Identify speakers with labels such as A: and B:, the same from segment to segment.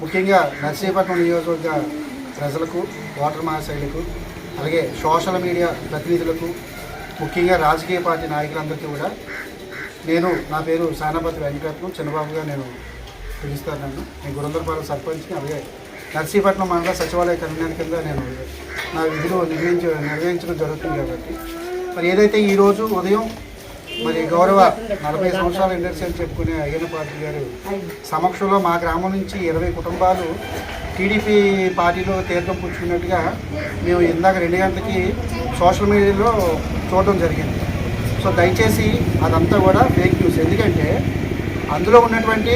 A: ముఖ్యంగా నర్సీపట్నం నియోజకవర్గ ప్రజలకు ఓటర్ మహాశైలకు అలాగే సోషల్ మీడియా ప్రతినిధులకు ముఖ్యంగా రాజకీయ పార్టీ నాయకులందరికీ కూడా నేను నా పేరు సానాపతి వెంకటరత్నం. చిన్నబాబుగా నేను పిలుస్తాను నన్ను. నేను గురందరపాలెం సర్పంచ్ని అలాగే నర్సీపట్నం మండల సచివాలయ కన్వీనర్ కింద నేను నా విధులు నిర్వహించ నిర్వహించడం జరుగుతుంది కాబట్టి. మరి ఏదైతే ఈరోజు ఉదయం మరి గౌరవ నలభై సంవత్సరాల ఇండస్ట్రీ అని చెప్పుకునే అయ్యన పార్టీ గారు సమక్షంలో మా గ్రామం నుంచి ఇరవై కుటుంబాలు టీడీపీ పార్టీలో తీర్థం పుచ్చుకున్నట్టుగా మేము ఇందాక రెండు గంటలకి సోషల్ మీడియాలో చూడడం జరిగింది. సో దయచేసి అదంతా కూడా ఫేక్ న్యూస్. ఎందుకంటే అందులో ఉన్నటువంటి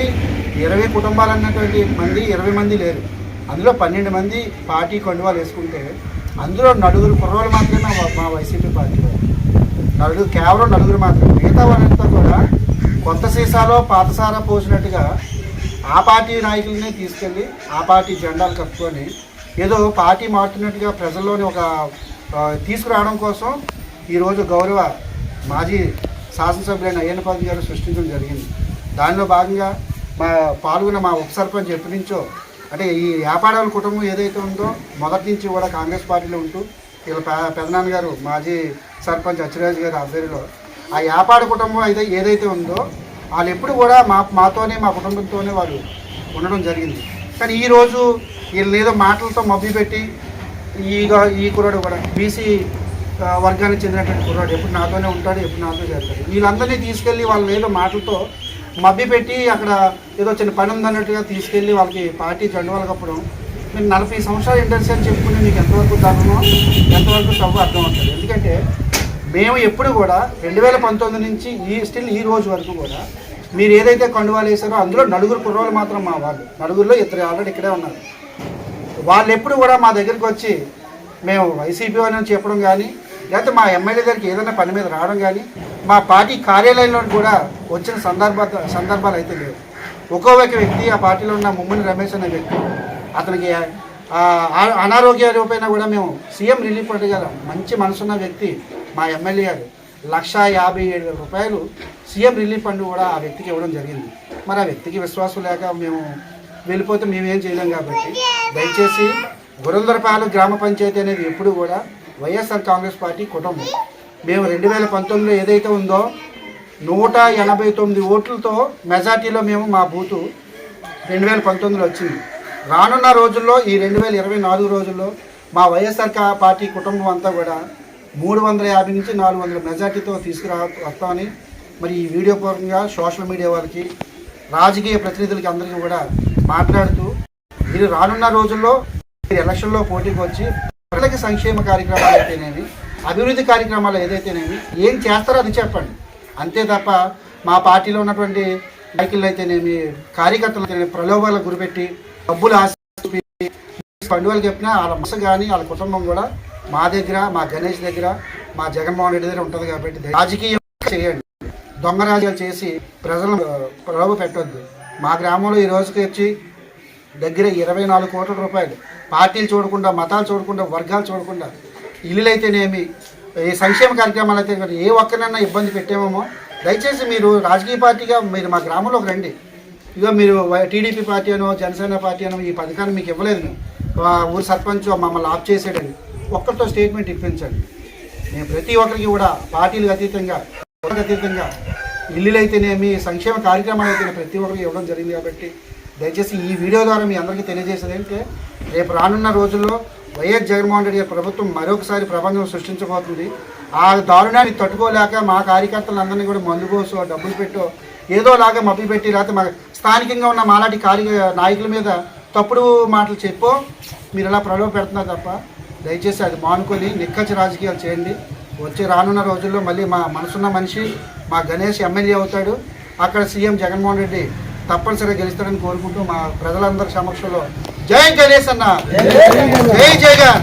A: ఇరవై కుటుంబాలు అన్నటువంటి మంది ఇరవై మంది లేరు. అందులో పన్నెండు మంది పార్టీ కండువాలు వేసుకుంటే అందులో నలుగురు కుర్రోలు మాత్రమే మా- వైసీపీ పార్టీ నలుగురు కేవలం నలుగురు మాత్రమే. మిగతా వాళ్ళంతా కూడా కొత్త సీసాలో పాతసారా పోసినట్టుగా ఆ పార్టీ నాయకులనే తీసుకెళ్ళి ఆ పార్టీ జెండాలు కప్పుకొని ఏదో పార్టీ మారుతున్నట్టుగా ప్రజల్లోని ఒక తీసుకురావడం కోసం ఈరోజు గౌరవ మాజీ శాసనసభ్యులైన అయ్యన్నపాది గారు సృష్టించడం జరిగింది. దానిలో భాగంగా మా పాల్గొన్న మా ఉప సర్పంచ్ ఎప్పటి నుంచో అంటే ఈ వ్యాపారాల కుటుంబం ఏదైతే ఉందో మొదటి నుంచి కూడా కాంగ్రెస్ పార్టీలో ఉంటూ వీళ్ళ పెదనాన్నగారు పెదనాన్న గారు మాజీ సర్పంచ్ అచ్చిరాజు గారి ఆధ్వర్యంలో ఆ వ్యాపార కుటుంబం అయితే ఏదైతే ఉందో వాళ్ళు ఎప్పుడు కూడా మా మాతోనే మా కుటుంబంతోనే వాళ్ళు ఉండడం జరిగింది. కానీ ఈరోజు వీళ్ళని ఏదో మాటలతో మబ్బిపెట్టి పెట్టి ఈ కుర్రాడు కూడా బీసీ వర్గానికి చెందినటువంటి కుర్రాడు ఎప్పుడు నాతోనే ఉంటాడు ఎప్పుడు నాతో చేస్తాడు వీళ్ళందరినీ తీసుకెళ్ళి వాళ్ళు ఏదో మాటలతో మబ్బిపెట్టి పెట్టి అక్కడ ఏదో చిన్న పని ఉందన్నట్టుగా తీసుకెళ్ళి వాళ్ళకి పార్టీ జెండవాళ్ళ కప్పడం మీరు నలభై సంవత్సరాలు ఇండస్ట్రీ అని చెప్పుకుని మీకు ఎంతవరకు ధర్మమో ఎంతవరకు సవ్వ అర్థం అవుతుంది. ఎందుకంటే మేము ఎప్పుడు కూడా రెండు వేల పంతొమ్మిది నుంచి ఈ స్టిల్ ఈ రోజు వరకు కూడా మీరు ఏదైతే కండువాలు వేసారో అందులో నలుగురు కుర్రోళ్ళు మాత్రం మా వాళ్ళు. నలుగురిలో ఇద్దరు ఆల్రెడీ ఇక్కడే ఉన్నారు. వాళ్ళు ఎప్పుడు కూడా మా దగ్గరికి వచ్చి మేము వైసీపీ అని చెప్పడం కానీ లేకపోతే మా ఎమ్మెల్యే గారికి ఏదైనా పని మీద రావడం కానీ మా పార్టీ కార్యాలయంలో కూడా వచ్చిన సందర్భ సందర్భాలు అయితే లేవు. ఒక్కో ఒక వ్యక్తి ఆ పార్టీలో ఉన్న ముమ్మని రమేష్ అనే వ్యక్తి అతనికి అనారోగ్య రూపైనా కూడా మేము సీఎం రిలీఫ్ ఫండ్ గారు మంచి మనసున్న వ్యక్తి మా ఎమ్మెల్యే గారు. లక్ష యాభై ఏడు వేల రూపాయలు సీఎం రిలీఫ్ ఫండ్ కూడా ఆ వ్యక్తికి ఇవ్వడం జరిగింది. మరి ఆ వ్యక్తికి విశ్వాసం లేక మేము వెళ్ళిపోతే మేమేం చేయలేం కాబట్టి దయచేసి గురందరపాలెం గ్రామ పంచాయతీ అనేది ఎప్పుడు కూడా వైఎస్ఆర్ కాంగ్రెస్ పార్టీ కుటుంబం. మేము రెండు వేల పంతొమ్మిదిలో ఏదైతే ఉందో నూట ఎనభై తొమ్మిది ఓట్లతో మెజార్టీలో మేము మా బూతు రెండు వేల పంతొమ్మిదిలో వచ్చింది. రానున్న రోజుల్లో ఈ రెండు వేల ఇరవై నాలుగు రోజుల్లో మా వైఎస్ఆర్ కా- పార్టీ కుటుంబం అంతా కూడా మూడు వందల యాభై నుంచి నాలుగు వందల మెజార్టీతో తీసుకురా వస్తామని మరి ఈ వీడియో పూర్వకంగా సోషల్ మీడియా వాళ్ళకి రాజకీయ ప్రతినిధులకి అందరికీ కూడా మాట్లాడుతూ మీరు రానున్న రోజుల్లో మీరు ఎలక్షన్లో పోటీకి వచ్చి ప్రజలకి సంక్షేమ కార్యక్రమాలు అయితేనేమి అభివృద్ధి కార్యక్రమాలు ఏదైతేనేమి ఏం చేస్తారో అది చెప్పండి. అంతే తప్ప మా పార్టీలో ఉన్నటువంటి నాయకులు అయితేనేమి కార్యకర్తలు అయితేనేమి ప్రలోభాలకు గురిపెట్టి డబ్బులు ఆశ పండుగలు చెప్పినా వాళ్ళ మనసు కానీ వాళ్ళ కుటుంబం కూడా మా దగ్గర మా గణేష్ దగ్గర మా జగన్మోహన్ రెడ్డి దగ్గర ఉంటుంది కాబట్టి రాజకీయం చేయండి. దొంగ రాజాలు చేసి ప్రజలను ప్రలోభ పెట్టొద్దు. మా గ్రామంలో ఈ రోజుకి వచ్చి దగ్గర ఇరవై నాలుగు కోట్ల రూపాయలు పార్టీలు చూడకుండా మతాలు చూడకుండా వర్గాలు చూడకుండా ఇల్లులు అయితేనేమి ఈ సంక్షేమ కార్యక్రమాలు అయితే ఏ ఒక్కరినైనా ఇబ్బంది పెట్టామేమో దయచేసి మీరు రాజకీయ పార్టీగా మీరు మా గ్రామంలోకి రండి. ఇదిగో మీరు వై- టీడీపీ పార్టీ అనో జనసేన పార్టీ అనో ఈ పథకాన్ని మీకు ఇవ్వలేదు మేము ఊరు సర్పంచ్ మమ్మల్ని ఆఫ్ చేసేటండి ఒక్కరితో స్టేట్మెంట్ ఇప్పించండి. మేము ప్రతి ఒక్కరికి కూడా పార్టీలకు అతీతంగా అతీతంగా ఇల్లులైతేనేమి సంక్షేమ కార్యక్రమాలు అయితే ప్రతి ఒక్కరికి ఇవ్వడం జరిగింది కాబట్టి దయచేసి ఈ వీడియో ద్వారా మీ అందరికీ తెలియజేసేది ఏంటంటే రేపు రానున్న రోజుల్లో వైఎస్ జగన్మోహన్ రెడ్డి గారి ప్రభుత్వం మరొకసారి ప్రబంధం సృష్టించబోతుంది. ఆ దారుణాన్ని తట్టుకోలేక మా కార్యకర్తలందరినీ కూడా మందు కోసో డబ్బులు పెట్టో ఏదోలాగా మభ్య పెట్టి లేకపోతే మా స్థానికంగా ఉన్న మాలాంటి కార్య నాయకుల మీద తప్పుడు మాటలు చెప్పో మీరు ఇలా ప్రలోభ పెడుతున్నారు తప్ప దయచేసి అది మానుకొని నిక్కచ్చి రాజకీయాలు చేయండి. వచ్చే రానున్న రోజుల్లో మళ్ళీ మా మనసున్న మనిషి మా గణేష్ ఎమ్మెల్యే అవుతాడు. అక్కడ సీఎం జగన్మోహన్ రెడ్డి తప్పనిసరిగా గెలుస్తాడని కోరుకుంటూ మా ప్రజలందరి సమక్షంలో జై గణేష్ అన్న. జై జగన్.